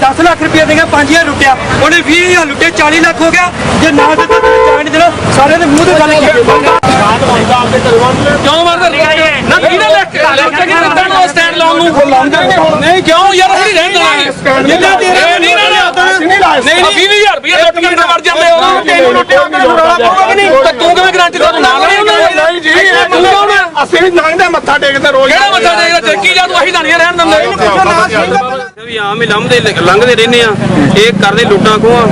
10 ਲੱਖ ਰੁਪਏ ਦੇਗਾ 5000 ਲੁੱਟਿਆ। ਉਹਨੇ 20000 ਲੁੱਟੇ 40 ਲੱਖ ਹੋ ਗਿਆ। ਜੇ ਨਾ ਦਿੱਤਾ ਤਾਂ ਜਾਣ ਨਹੀਂ ਦੇਣਾ। ਸਾਰਿਆਂ ਦੇ ਮੂੰਹ ਤੇ ਗੱਲ ਕੀਤੀ ਕਿਉਂ ਮਰਦਾ? ਨਾ ਕਿਹਨੇ ਲਿਖ। ਕੇ ਲਿਖ ਕੇ ਦਿੱਤਾ ਨਾ। ਸਟੈਂਡ ਲਾਉਣ ਨੂੰ। ਨਹੀਂ ਕਿਉਂ? ਯਾਰ ਅਸੀਂ ਰਹਿਣ ਦੇਣਾ। ਜਿੰਨਾ ਤੇਰੇ ਇਹ ਨਹੀਂ ਰਹਿਣਾ ਨਹੀਂ ਨਹੀਂ 20000 ਰੁਪਏ ਲੁੱਟ ਕੇ ਵੜ ਜਾਂਦੇ ਹੋ ਤੈਨੂੰ ਲੁੱਟਿਆ? ਉਹਨੇ ਰੋਣਾ ਪਊਗਾ ਕਿ ਨਹੀਂ ਤਾਂ ਕਿਵੇਂ ਗਰੰਟੀ ਦਾ ਨਾਲ ਨਹੀਂ ਨਹੀਂ ਜੀ ਤੂੰ ਅਸੀਂ ਵੀ ਲੰਘਦੇ ਮੱਥਾ ਟੇਕਦੇ ਰੋਜ਼ ਕਿਹੜਾ ਮੱਥਾ ਟੇਕਦਾ? ਟੇਕੀ ਜਾ ਤੂੰ ਅਸੀਂ ਤਾਂ ਨਹੀਂ ਰਹਿਣ ਦਿੰਦੇ। ਵੀ ਆਮ ਹੀ ਲੰਘਦੇ ਲੰਘਦੇ ਰਹਿੰਦੇ ਆ ਇਹ ਕਰਦੇ ਲੁੱਟਾਂ ਖੋਹਾਂ।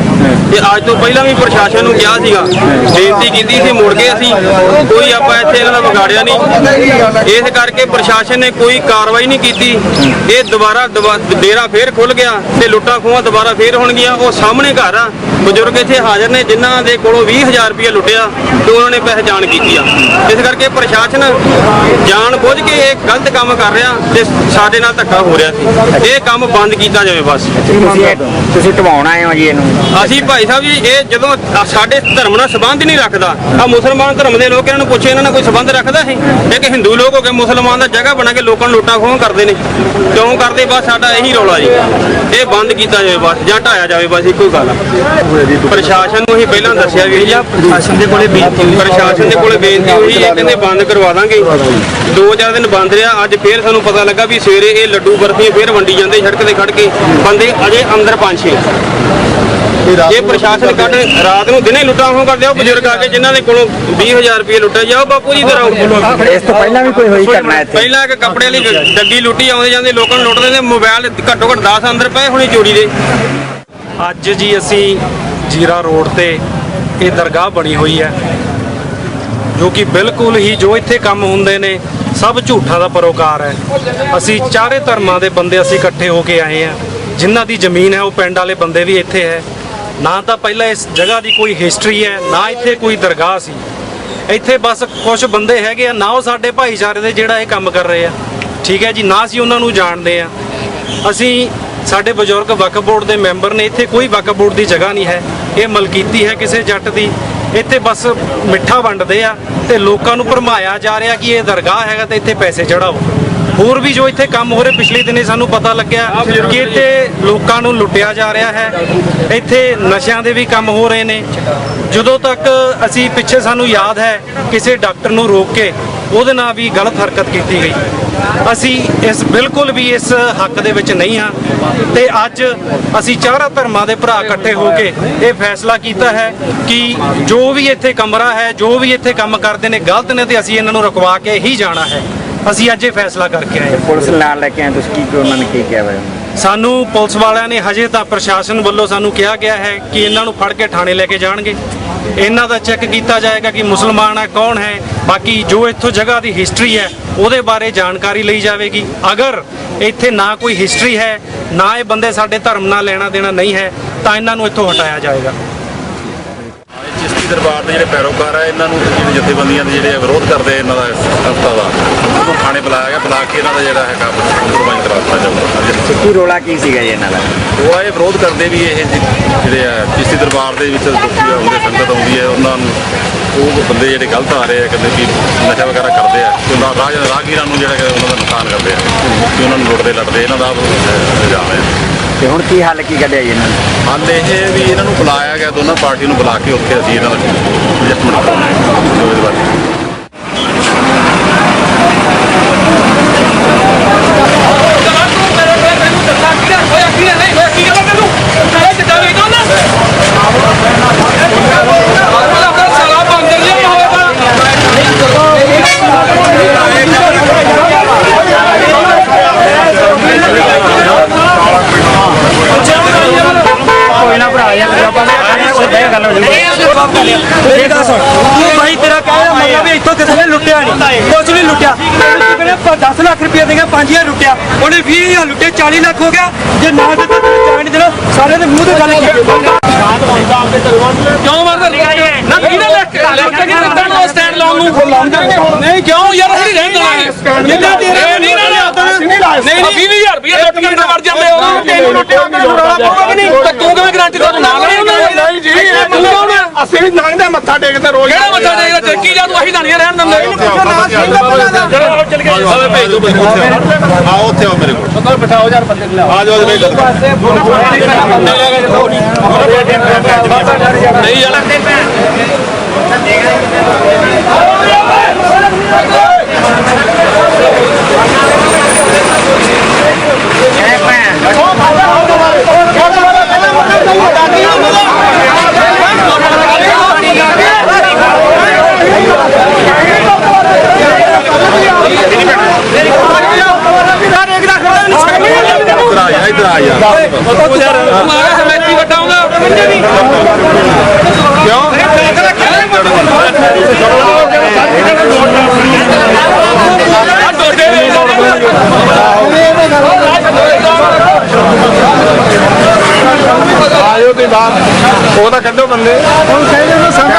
ਤੇ ਅੱਜ ਤੋਂ ਪਹਿਲਾਂ ਵੀ ਪ੍ਰਸ਼ਾਸਨ ਨੂੰ ਕਿਹਾ ਸੀਗਾ। ਬੇਨਤੀ ਕੀਤੀ ਸੀ ਮੁੜ ਕੇ ਅਸੀਂ ਕੋਈ ਆਪਾਂ ਇੱਥੇ ਇਹਨਾਂ ਦਾ ਵਿਗਾੜਿਆ ਨਹੀਂ। ਇਸ ਕਰਕੇ ਪ੍ਰਸ਼ਾਸਨ ਨੇ ਕੋਈ ਕਾਰਵਾਈ ਨਹੀਂ ਕੀਤੀ। ਇਹ ਦੁਬਾਰਾ ਦੁਬਾ- ਡੇਰਾ ਫੇਰ ਖੁੱਲ ਗਿਆ ਤੇ ਲੁੱਟਾਂ ਖੋਹਾਂ ਦੁਬਾਰਾ ਫੇਰ ਹੋਣਗੀਆਂ। ਉਹ ਸਾਹਮਣੇ ਘਰ ਆ। ਬਜ਼ੁਰਗ ਇੱਥੇ ਹਾਜ਼ਰ ਨੇ ਜਿਨ੍ਹਾਂ ਦੇ ਕੋਲੋਂ 20000 ਰੁਪਏ ਲੁੱਟਿਆ ਤੇ ਉਹਨਾਂ ਨੇ ਪਹਿਚਾਣ ਕੀਤੀ ਆ। ਇਸ ਕਰਕੇ ਪ੍ਰਸ਼ਾਸਨ ਜਾਣ ਬੁੱਝ ਕੇ ਇਹ ਗਲਤ ਕੰਮ ਕਰ ਰਿਹਾ ਤੇ ਸਾਡੇ ਨਾਲ ਧੱਕਾ ਹੋ ਰਿਹਾ ਸੀ। ਇਹ ਕੰਮ ਬੰਦ ਕੀਤਾ ਜਾਵੇ ਬਸ। ਤੁਸੀਂ ਤੁਸੀਂ ਢਵਾਉਣ ਆਏ ਹੋ ਜੀ ਇਹਨੂੰ। ਅਸੀਂ ਭਾਈ ਸਾਹਿਬ ਜੀ ਇਹ ਜਦੋਂ ਸਾਡੇ ਧਰਮ ਨਾਲ ਸੰਬੰਧ ਹੀ ਨਹੀਂ ਰੱਖਦਾ ਆ ਮੁਸਲਮਾਨ ਧਰਮ ਦੇ ਲੋਕ ਇਹਨਾਂ ਨੂੰ ਪੁੱਛੇ ਇਹਨਾਂ ਨਾਲ ਕੋਈ ਸੰਬੰਧ ਰੱਖਦਾ ਹੈ ਇੱਕ ਹਿੰਦੂ ਲੋਕ ਹੋ ਕੇ ਮੁਸਲਮਾਨ ਦਾ ਜਗ੍ਹਾ ਬਣਾ ਕੇ ਲੋਕਾਂ ਨੂੰ ਲੁੱਟਾਂ ਖੋਹਾਂ ਕਰਦੇ ਨੇ। ਕਿਉਂ ਕਰਦੇ? ਬਸ ਸਾਡਾ ਇਹੀ ਰੌਲਾ ਜੀ। ਇਹ ਬੰਦ ਕੀਤਾ ਜਾਵੇ ਬਸ ਜਾਂ ਢਾਇਆ ਜਾਵੇ ਬਸ ਇੱਕੋ ਗੱਲ। ਪ੍ਰਸ਼ਾਸਨ ਨੂੰ ਅਸੀਂ ਪਹਿਲਾਂ ਦੱਸਿਆ ਵੀ ਜੀ ਪ੍ਰਸ਼ਾਸਨ ਦੇ ਕੋਲੇ ਬੇਨਤੀ ਪ੍ਰਸ਼ਾਸਨ ਦੇ ਕੋਲੇ ਬੇਨਤੀ ਹੋਈ ਇਹ ਕਹਿੰਦੇ ਬੰਦ ਕਰਵਾ ਦਾਂਗੇ। ਦੋ ਚਾਰ ਦਿਨ ਬੰਦ ਰਿਹਾ। ਅੱਜ ਫੇਰ ਸਾਨੂੰ ਪਤਾ ਲੱਗਾ ਵੀ ਸਵੇਰੇ ਇਹ ਲੱਡੂ ਬਰਫੀ ਫੇਰ ਵੰਡੀ ਜਾਂਦੇ ਸੜਕ ਤੇ ਖੜ ਕੇ। ਬੰਦੇ ਅਜੇ ਅੰਦਰ ਪੰਜ ਛੇ। ਜੇ ਪ੍ਰਸ਼ਾਸਨ ਕੱਢ ਰਾਤ ਨੂੰ ਦਿਨੇ ਲੁੱਟਾਂ ਹੋ ਕਰਦੇ ਆ। ਉਹ ਬਜ਼ੁਰਗ ਆ ਕੇ ਜਿਨ੍ਹਾਂ ਦੇ ਕੋਲੋਂ 20000 ਰੁਪਏ ਲੁੱਟੇ ਜਾਓ ਬਾਪੂ ਜੀ ਤਰ੍ਹਾਂ ਇਸ ਤੋਂ ਪਹਿਲਾਂ ਵੀ ਕੋਈ ਹੋਈ ਘਟਨਾ ਇੱਥੇ? ਪਹਿਲਾਂ ਇੱਕ ਕੱਪੜੇ ਵਾਲੀ ਗ- ਡੱਗੀ ਲੁੱਟੀ ਆਉਂਦੇ ਜਾਂਦੇ ਲੋਕਾਂ ਨੂੰ ਲੁੱਟਦੇ ਨੇ। ਮੋਬਾਈਲ ਘੱਟੋ ਘੱਟ 10 ਅੰਦਰ ਪਏ ਹੋਣੇ ਚੋਰੀ ਦੇ। ਅੱਜ ਜੀ ਅਸੀਂ ਜੀਰਾ ਰੋਡ ਤੇ ਇਹ ਦਰਗਾਹ ਬਣੀ ਹੋਈ ਹੈ। ਜੋ ਕਿ ਬਿਲਕੁਲ ਹੀ ਜੋ ਇੱਥੇ ਕੰਮ ਹੁੰਦੇ ਨੇ, ਸਭ ਝੂਠਾਂ ਦਾ ਪਰੋਕਾਰ ਹੈ। ਅਸੀਂ ਚਾਰੇ ਧਰਮਾਂ ਦੇ ਬੰਦੇ ਅਸੀਂ ਇਕੱਠੇ ਹੋ ਕੇ ਆਏ ਹਾਂ। ਜਿਨ੍ਹਾਂ ਦੀ ਜ਼ਮੀਨ ਹੈ, ਉਹ ਪਿੰਡ ਵਾਲੇ ਬੰਦੇ ਵੀ ਇੱਥੇ ਹੈ। ਨਾ ਤਾਂ ਪਹਿਲਾਂ ਇਸ ਜਗ੍ਹਾ ਦੀ ਕੋਈ ਹਿਸਟਰੀ ਹੈ, ਨਾ ਇੱਥੇ ਕੋਈ ਦਰਗਾਹ ਸੀ। ਇੱਥੇ ਬਸ ਕੁਝ ਬੰਦੇ ਹੈਗੇ ਆ, ਨਾ ਉਹ ਸਾਡੇ ਭਾਈਚਾਰੇ ਦੇ ਜਿਹੜਾ ਇਹ ਕੰਮ ਕਰ ਰਹੇ ਆ। ਠੀਕ ਹੈ ਜੀ, ਨਾ ਅਸੀਂ ਉਹਨਾਂ ਨੂੰ ਜਾਣਦੇ ਆ। ਅਸੀਂ ਸਾਡੇ ਬਜ਼ੁਰਗ ਵਕਫ ਬੋਰਡ ਦੇ ਮੈਂਬਰ ਨੇ, ਇੱਥੇ ਕੋਈ ਵਕਫ ਬੋਰਡ ਦੀ ਜਗ੍ਹਾ ਨਹੀਂ ਹੈ। ਇਹ ਮਲਕੀਤੀ ਹੈ ਕਿਸੇ ਜੱਟ ਦੀ। ਇੱਥੇ ਬਸ ਮਿੱਠਾ ਵੰਡਦੇ ਆ ਤੇ ਲੋਕਾਂ ਨੂੰ ਭਰਮਾਇਆ ਜਾ ਰਿਹਾ ਕਿ ਇਹ ਦਰਗਾਹ ਹੈਗਾ ਤੇ ਇੱਥੇ ਪੈਸੇ ਚੜਾਓ। ਹੋਰ ਵੀ ਜੋ ਇੱਥੇ ਕੰਮ ਹੋ ਰਹੇ, ਪਿਛਲੇ ਦਿਨੇ ਸਾਨੂੰ ਪਤਾ ਲੱਗਿਆ ਕਿ ਇੱਥੇ ਲੋਕਾਂ ਨੂੰ ਲੁੱਟਿਆ ਜਾ ਰਿਹਾ ਹੈ। ਇੱਥੇ ਨਸ਼ਿਆਂ ਦੇ ਵੀ ਕੰਮ ਹੋ ਰਹੇ ਨੇ। ਜਦੋਂ ਤੱਕ ਅਸੀਂ ਪਿੱਛੇ ਸਾਨੂੰ ਯਾਦ ਹੈ, ਕਿਸੇ ਡਾਕਟਰ ਨੂੰ ਰੋਕ ਕੇ ਉਹਦੇ ਨਾਲ ਵੀ ਗਲਤ ਹਰਕਤ ਕੀਤੀ ਗਈ। ਅਸੀਂ ਇਸ ਬਿਲਕੁਲ ਵੀ ਇਸ ਹੱਕ ਦੇ ਵਿੱਚ ਨਹੀਂ ਹਾਂ। ਤੇ ਅੱਜ ਅਸੀਂ ਚਾਰਾਂ ਧਰਮਾਂ ਦੇ ਭਰਾ ਇਕੱਠੇ ਹੋ ਕੇ ਇਹ ਫੈਸਲਾ ਕੀਤਾ ਹੈ ਕਿ ਜੋ ਵੀ ਇੱਥੇ ਕਮਰਾ ਹੈ, ਜੋ ਵੀ ਇੱਥੇ ਕੰਮ ਕਰਦੇ ਨੇ, ਗਲਤ ਨੇ ਤੇ ਅਸੀਂ ਇਹਨਾਂ ਨੂੰ ਰੁਕਵਾ ਕੇ ਹੀ ਜਾਣਾ ਹੈ। ਅਸੀਂ ਅੱਜ ਇਹ ਫੈਸਲਾ ਕਰਕੇ ਆਏ ਪੁਲਿਸ ਨਾਲ ਲੈ ਕੇ ਆਏ ਤੁਸੀਂ ਕੀ ਉਹਨਾਂ ਨੇ ਕੀ ਕਿਹਾ ਵਾ? ਸਾਨੂੰ ਪੁਲਿਸ ਵਾਲਿਆਂ ਨੇ ਹਜੇ ਤਾਂ ਪ੍ਰਸ਼ਾਸਨ ਵੱਲੋਂ ਸਾਨੂੰ ਕਿਹਾ ਗਿਆ ਹੈ ਕਿ ਇਹਨਾਂ ਨੂੰ ਫੜ ਕੇ ਥਾਣੇ ਲੈ ਕੇ ਜਾਣਗੇ। ਇਹਨਾਂ ਦਾ ਚੈੱਕ ਕੀਤਾ ਜਾਏਗਾ ਕਿ ਮੁਸਲਮਾਨ ਹੈ ਕੌਣ ਹੈ। ਬਾਕੀ ਜੋ ਇੱਥੋਂ ਜਗ੍ਹਾ ਦੀ ਹਿਸਟਰੀ ਹੈ, ਉਹਦੇ ਬਾਰੇ ਜਾਣਕਾਰੀ ਲਈ ਜਾਵੇਗੀ। ਅਗਰ ਇੱਥੇ ਨਾ ਕੋਈ ਹਿਸਟਰੀ ਹੈ, ਨਾ ਇਹ ਬੰਦੇ ਸਾਡੇ ਧਰਮ ਨਾਲ ਲੈਣਾ ਦੇਣਾ ਨਹੀਂ ਹੈ, ਤਾਂ ਇਹਨਾਂ ਨੂੰ ਇੱਥੋਂ ਹਟਾਇਆ ਜਾਏਗਾ। ਚਿਸ਼ਤੀ ਦਰਬਾਰ ਦੇ ਜਿਹੜੇ ਪੈਰੋਕਾਰ ਆ, ਇਹਨਾਂ ਨੂੰ ਜਿਹੜੇ ਜਥੇਬੰਦੀਆਂ ਦੇ ਜਿਹੜੇ ਵਿਰੋਧ ਕਰਦੇ ਇਹਨਾਂ ਦਾ ਸੰਸਥਾ ਦਾ। ਉਹਨੂੰ ਥਾਣੇ ਬੁਲਾਇਆ ਗਿਆ ਬੁਲਾ ਕੇ ਇਹਨਾਂ ਦਾ ਜਿਹੜਾ ਹੈਗਾ ਕੁਰਬਾਨੀ ਕਰਾ ਦਿੱਤਾ ਜਾਊਗਾ। ਕੀ ਰੋਲਾ ਕੀ ਸੀਗਾ ਜੀ ਇਹਨਾਂ ਦਾ? ਉਹ ਇਹ ਵਿਰੋਧ ਕਰਦੇ ਵੀ ਇਹ ਜਿਹੜੇ ਆ ਚਿਸ਼ਤੀ ਦਰਬਾਰ ਦੇ ਵਿੱਚ ਦੁਖੀ ਆਉਂਦੇ ਸੰਗਤ ਆਉਂਦੀ ਹੈ ਉਹਨਾਂ ਨੂੰ ਉਹ ਬੰਦੇ ਜਿਹੜੇ ਗਲਤ ਆ ਰਹੇ ਆ ਕਹਿੰਦੇ ਵੀ ਨਸ਼ਾ ਵਗੈਰਾ ਕਰਦੇ ਆ ਉਹਨਾਂ ਰਾਜ ਰਾਗੀਰਾਂ ਨੂੰ ਜਿਹੜਾ ਕਿ ਉਹਨਾਂ ਦਾ ਨੁਕਸਾਨ ਕਰਦੇ ਆ ਕਿ ਉਹਨਾਂ ਨੂੰ ਲੁੱਟਦੇ ਲੜਦੇ ਇਹਨਾਂ ਦਾ ਰੁਝਾਨ ਹੈ ਤੇ ਹੁਣ ਕੀ ਹੱਲ ਕੀ ਕੱਢਿਆ ਜੀ ਇਹਨਾਂ ਨੇ? ਹਾਲ ਇਹ ਵੀ ਇਹਨਾਂ ਨੂੰ ਬੁਲਾਇਆ ਗਿਆ ਦੋਨਾਂ ਪਾਰਟੀ ਨੂੰ ਬੁਲਾ ਕੇ ਉੱਥੇ ਅਸੀਂ ਇਹਨਾਂ ਦਾ ਐਡਜਸਟਮੈਂਟ ਕਰਾਂਗੇ ਜੋ Thank you. ਇੱਥੋਂ ਕਿਸੇ ਨੇ ਲੁੱਟਿਆ ਨਹੀਂ ਕੁਝ ਨਹੀਂ ਲੁੱਟਿਆ। ਤੈਨੂੰ ਕਹਿੰਦੇ 10 ਲੱਖ ਰੁਪਏ ਦੇਗਾ 5000 ਲੁੱਟਿਆ। ਉਹਨੇ 20000 ਲੁੱਟੇ 40 ਲੱਖ ਹੋ ਗਿਆ। ਜੇ ਨਾ ਦਿੱਤਾ ਤਾਂ ਜਾਣ ਨਹੀਂ ਦੇਣਾ। ਸਾਰਿਆਂ ਦੇ ਮੂੰਹ ਤੇ ਗੱਲ ਕੀਤੀ। ਕਿਉਂ ਮਰਦਾ? ਨਾ ਕਿਹਨੇ ਲਿਖ ਕੇ ਲਿਖ ਕੇ ਦਿੱਤਾ ਨਾ ਸਟੈਂਡ ਲਾਉਣ ਨੂੰ? ਨਹੀਂ ਕਿਉਂ? ਯਾਰ ਅਸੀਂ ਰਹਿਣ ਦੇਣਾ ਜਿੰਨਾ ਤੇਰੇ ਨਹੀਂ ਰਹਿਣਾ। ਨਹੀਂ ਨਹੀਂ 20000 ਰੁਪਏ ਲੁੱਟ ਕੇ ਵੜ ਜਾਂਦੇ ਹੋ। ਤੈਨੂੰ ਲੁੱਟਿਆ ਉਹਨੇ ਰੋਣਾ ਪਊਗਾ ਕਿ ਨਹੀਂ? ਤਾਂ ਤੂੰ ਕਿਵੇਂ ਗਰੰਟੀ ਦਾ ਤੂੰ ਨਾਲ ਨਹੀਂ ਹੁੰਦਾ ਨਹੀਂ ਜੀ ਅਸੀਂ ਵੀ ਲੰਘਦੇ ਮੱਥਾ ਟੇਕਦੇ ਰੋਜ਼। ਕਿਹੜਾ ਮੱਥਾ ਟੇਕਦਾ ਟੇਕੀ ਜਾ ਤੂੰ ਅਸੀਂ ਤਾਂ ਨਹੀਂ ਰਹਿਣ ਦਿੰਦੇ ਚਲੋ ਚਲ ਆਓ ਭੇਜ ਦਿਓ ਆਓ। ਉੱਥੇ ਆਓ ਮੇਰੇ ਕੋਲ। ਬਿਠਾਓ ਯਾਰ ਬੰਦੇ ਆ ਜਾਓ ਮੇਰੇ ਕੋਲ ਨਹੀਂ ਯਾਰ। ਇੱਧਰ ਸਰਕਾਰ ਉਹ ਤਾਂ ਕੱਢੋ ਬੰਦੇ। ਹੁਣ ਕਹਿੰਦੇ ਨੇ ਸਾਨੂੰ